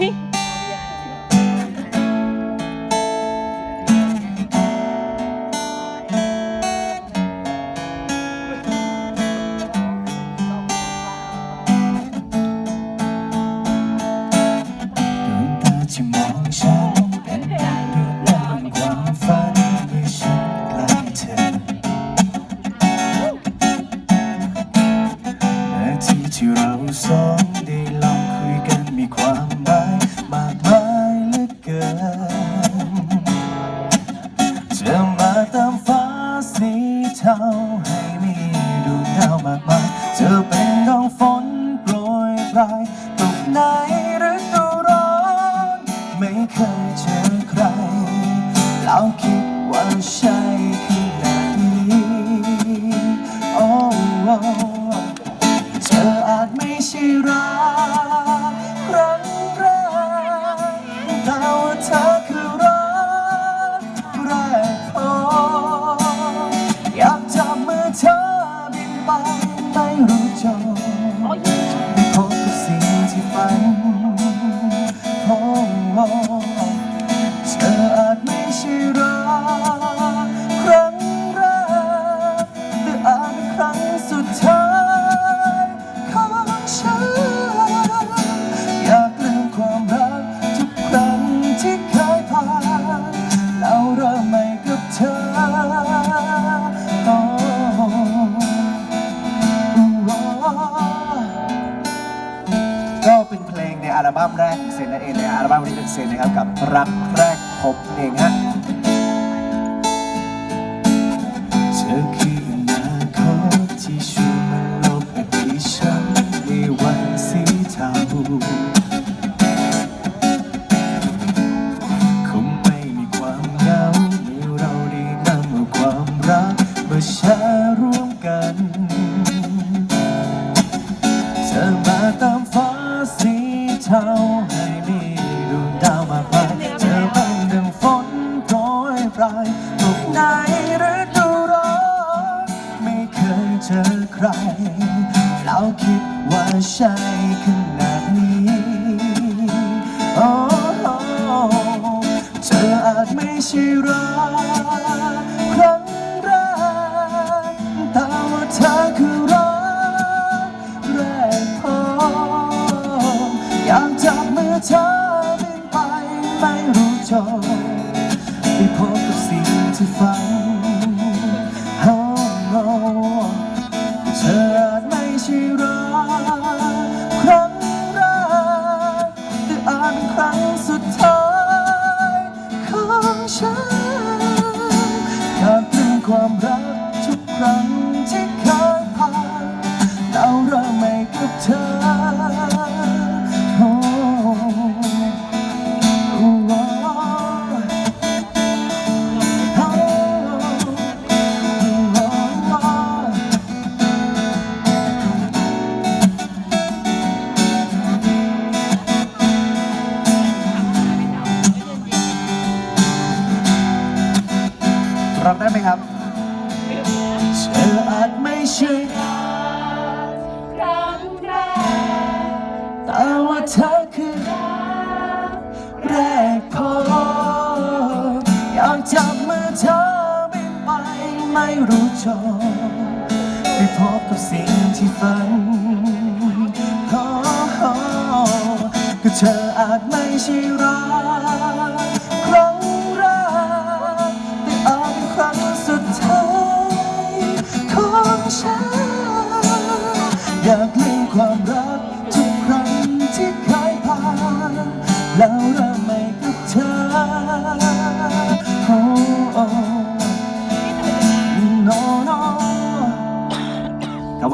อุ๊ยดว แล้วคิดว่าใช่ขนาดนี้โอ้เธออาจไม่ใช่รัก บั้มแรกเซนนั่นเองในอัลบั้มนี้เป็นเซนนะครับกับรักแรกพบเองฮะเธอคืออนาคตที่ชวยมาลบอดีตฉันในวันสีเทาคงไม่มีความเหงาเมื่อเราได้นำความรักมาแชร์ร่วมกัน เธอมาตามฟ้าสี เทาให้มีดวงดาวมากมายเธอเป็นดังฝนโปรยปลายตกในฤดูร้อนไม่เคยเจอใคร แล้วคิดว่าใช่ขนาดนี้โอ้เธออาจไม่ใช่รัก ไม่รู้จบไปพบกับสิ่งที่ฝันโอ้เธออาจไม่ใช่รักครั้งแรกแต่อาจเป็นครั้งสุดท้ายของฉันอยากลืมความรักทุกครั้งที่เคยผ่านแล้วเริ่มใหม่กับเธอ รับได้ไหมครับเธออาจไม่ใช่ครั้งแรกแต่ว่าเธอคือแรกพออยากจับมือเธอบินไปไม่รู้จบไปพบกับสิ่งที่ฝันก็เธออาจไม่ใช่รัก lugar.